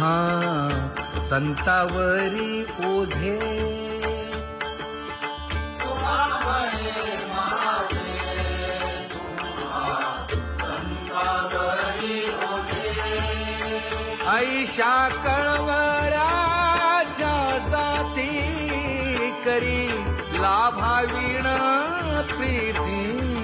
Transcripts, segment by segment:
तुम्हा संतावरी ओझे. ऐशा कळवराच्या जाती करी लाभाविण प्रीती.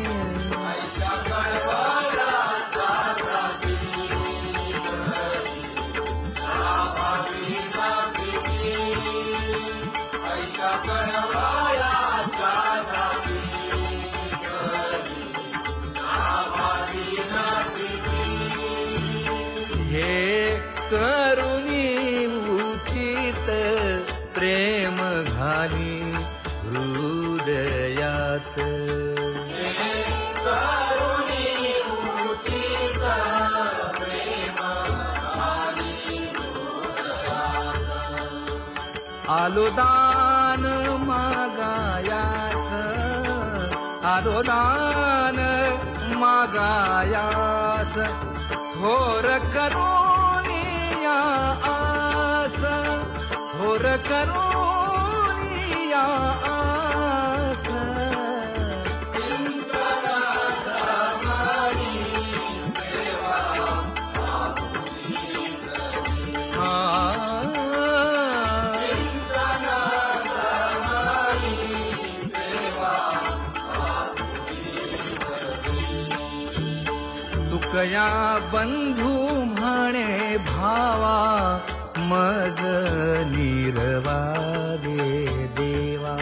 हे करुणी उचित प्रेम घाली हृदयात. आलो दान मागायास. आलो दान मागायास. थोर करोनिया आस. थोर करोनिया आस दया बंधू म्हणे भावा मज निरवा दे देवा.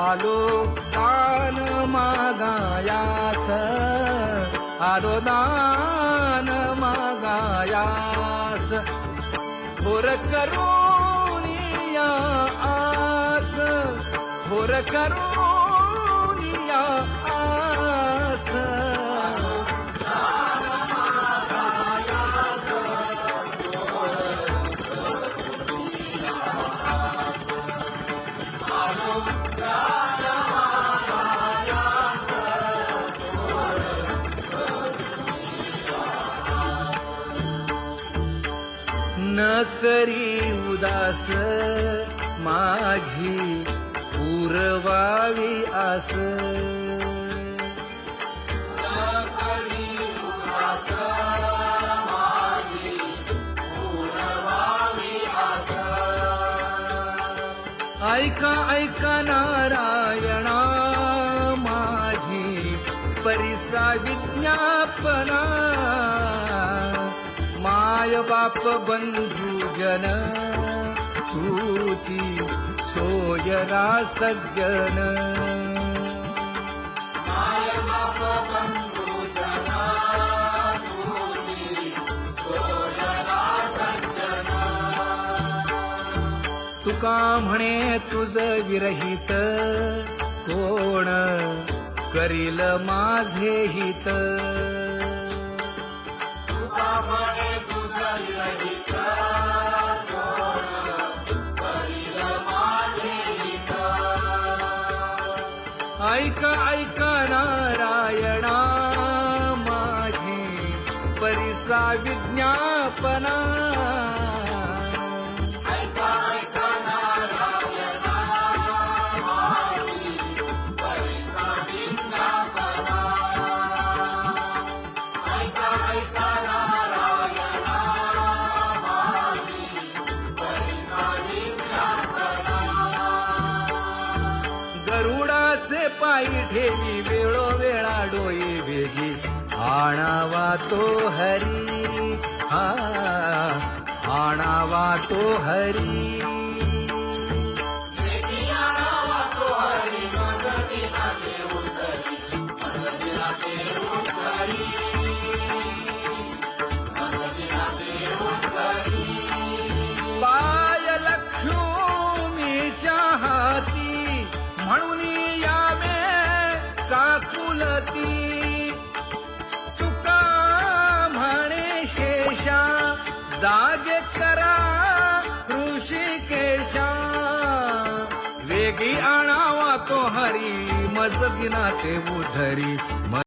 आलो दान मागायाच आलो दान मागायास थोर करोनिया आस थोर करोनिया न करी उदास माझी पुरवावी आस. ऐका ऐका नारायणा माझी परिसा विज्ञापना. माय बाप बंधू जन तूती सोयरा सज्जन. तुका म्हणे तुझ विरहित? कोण करील माझे हित? ऐका ऐका नारायणा माझी परिसा विज्ञापना. गरुडाचे पायी ठेवी वेळोवेळा डोई वेगी आणावा तो हरी. हा आणावा तो हरी. तुका म्हणे शेषा जाग करा ऋषिकेशा. वेगी आणावा तो हरी मज दिनाचे उधरी.